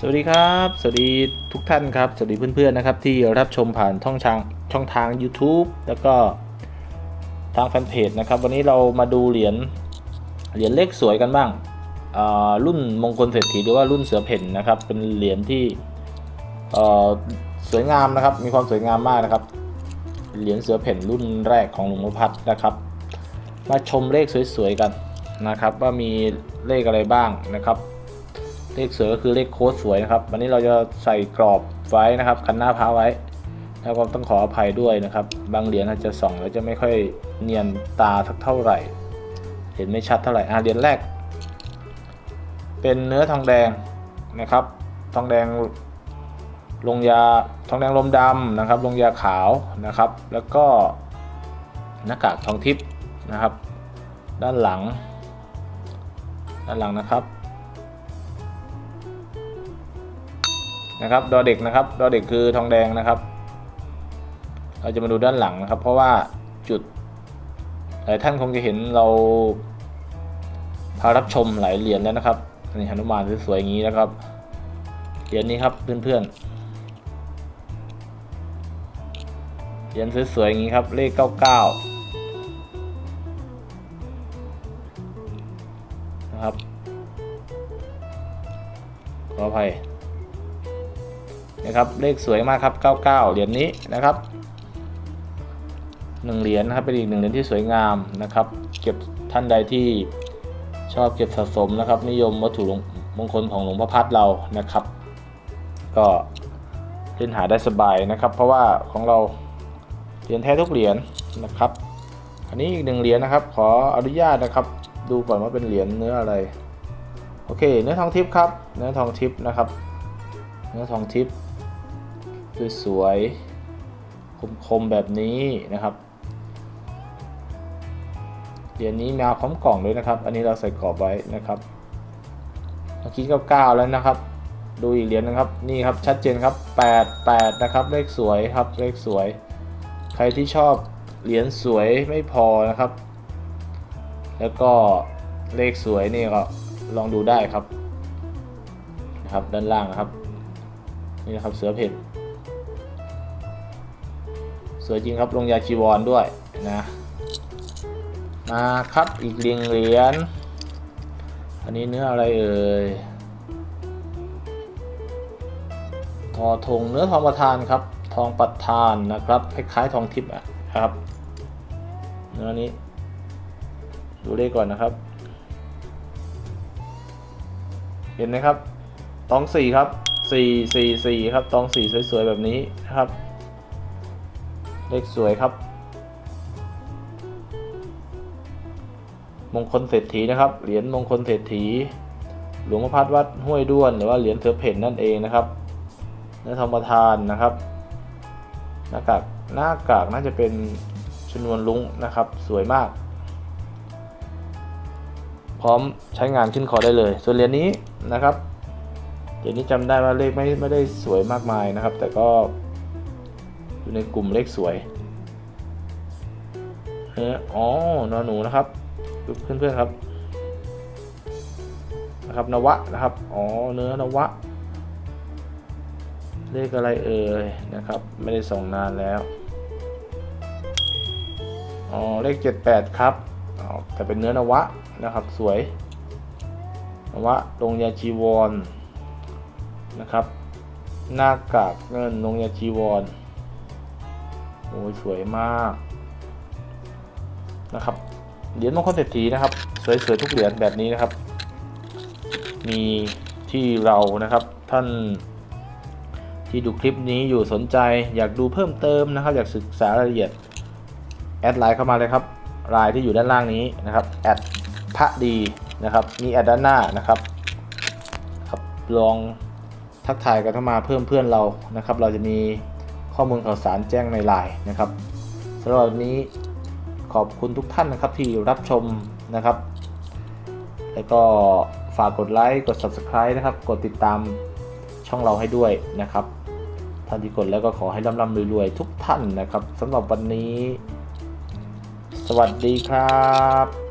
สวัสดีครับ สวัสดีทุกท่านครับ สวัสดีเพื่อนๆนะครับ ที่รับชมผ่านช่องทางช่องทาง YouTube แล้วก็ทางแฟนเพจนะครับ วันนี้เรามาดูเหรียญเหรียญเลขสวยกันบ้างอ่ารุ่นมงคลเศรษฐีหรือว่ารุ่นเสือเพ่นนะครับ เป็นเหรียญที่เออสวยงามนะครับ มีความสวยงามมากนะครับ เหรียญเสือเพ่นรุ่นแรกของหลวงพ่อพัดนะครับ มาชมเลขสวยๆกันนะครับ ว่ามีเลขอะไรบ้างนะครับ เลขสวยก็คือเลขโค้ดสวยนะครับ วันนี้เราจะใส่กรอบไว้นะครับ คันหน้าพาไว้แล้วก็ต้องขออภัยด้วยนะครับ บางเหรียญอาจจะส่องแล้วจะไม่ค่อยเนียนตาสักเท่าไหร่ เห็นไม่ชัดเท่าไหร่อะเหรียญแรก เป็นเนื้อทองแดงนะครับ ทองแดงลงยาทองแดงลมดำนะครับ ลงยาขาวนะครับ แล้วก็หน้ากากทองทิพย์นะครับ ด้านหลัง ด้านหลังนะครับ นะครับดอเด็กนะครับดอเด็กคือทองแดงนะครับ เราจะมาดูด้านหลังนะครับ เพราะว่าจุดหลายท่านคงจะเห็นเราพารับชมหลายเหรียญแล้วนะครับนี่หนุมานสวยๆอย่างนี้นะครับเหรียญนี้ครับเพื่อนๆเหรียญสวยๆอย่างนี้ครับเลข 99 นะครับขออภัย นะครับเลขสวยมากครับ 99 เหรียญนี้นะครับหนึ่งเหรียญนะครับเป็นอีกหนึ่งเหรียญที่สวยงามนะครับ เก็บท่านใดที่ชอบเก็บสะสมนะครับ นิยมวัตถุมงคลของหลวงพ่อพัดเรานะครับ ก็เล่นหาได้สบายนะครับ เพราะว่าของเราเหรียญแท้ทุกเหรียญนะครับอันนี้อีกหนึ่งเหรียญนะครับ ขออนุญาตนะครับ ดูก่อนว่าเป็นเหรียญเนื้ออะไร โอเค เนื้อทองทิพย์ครับ เนื้อทองทิพย์นะครับ เนื้อทองทิพย์ สวยๆคมๆแบบนี้นะครับเหรียญนี้มาพร้อมกล่องด้วยนะครับ อันนี้เราใส่กรอบไว้นะครับเมื่อกี้ก็เก้าแล้วนะครับ ดูอีกเหรียญนะครับ นี่ครับชัดเจนครับ 8 8 นะครับ เลขสวยครับ เลขสวย ใครที่ชอบเหรียญสวยไม่พอนะครับ แล้วก็เลขสวยนี่ก็ลองดูได้ครับนะครับด้านล่างนะครับ นี่นะครับเสือเพ่น สวยจริงครับลงยาจีวรด้วยนะมาครับอีกเรียงเหรียญอันนี้เนื้ออะไรเอ่ยทอทงเนื้อทองประทานครับ ทองปัดทานนะครับคล้ายๆทองทิพย์อะครับเนื้อนี้ ดูเลขก่อนนะครับ เห็นไหมครับ ตองสี่ครับสี่สี่สี่ครับ ตองสี่สวยๆแบบนี้นะครับ เลขสวยครับ มงคลเศรษฐีนะครับ เหรียญมงคลเศรษฐี หลวงพ่อพัดวัดห้วยด้วน หรือว่าเหรียญเสือเพ่นนั่นเองนะครับนื้อธรรมทานนะครับ หน้ากากหน้ากากน่าจะเป็นชนวนลุงนะครับ สวยมาก พร้อมใช้งานขึ้นคอได้เลย ส่วนเหรียญนี้นะครับเหรียญนี้จำได้ว่าเลขไม่ไม่ได้สวยมากมายนะครับ แต่ก็ อยู่ในกลุ่มเลขสวยเอออ๋อนอหนูนะครับเพื่อนๆครับนะครับนวะนะครับอ๋อเนื้อนวะ เลขอะไรเอ่ยนะครับ ไม่ได้ส่งนานแล้วอ๋อเลข 78 ครับอ๋อแต่เป็นเนื้อนวะนะครับสวยนวะลงยาจีวรนะครับ หน้ากากเงินลงยาจีวร โอ้ยสวยมากนะครับเหรียญมงคลเศรษฐีนะครับ สวยๆทุกเหรียญแบบนี้นะครับ มีที่เรานะครับท่านที่ดูคลิปนี้อยู่สนใจอยากดูเพิ่มเติมนะครับ อยากศึกษารายละเอียดแอดไลน์เข้ามาเลยครับไลน์ที่อยู่ด้านล่างนี้นะครับแอดพระดีนะครับมีแอดด้านหน้านะครับครับลองทักทายกันเข้ามาเพิ่มเพื่อนเรานะครับ เราจะมี ข้อมูลข่าวสารแจ้งในไลน์นะครับสำหรับวันนี้ขอบคุณทุกท่านนะครับที่รับชมนะครับ แล้วก็ฝากกดไลค์กด Subscribe นะครับ กดติดตามช่องเราให้ด้วยนะครับท่านที่กดแล้วก็ขอให้ร่ำๆรวยๆทุกท่านนะครับสำหรับวันนี้ สวัสดีครับ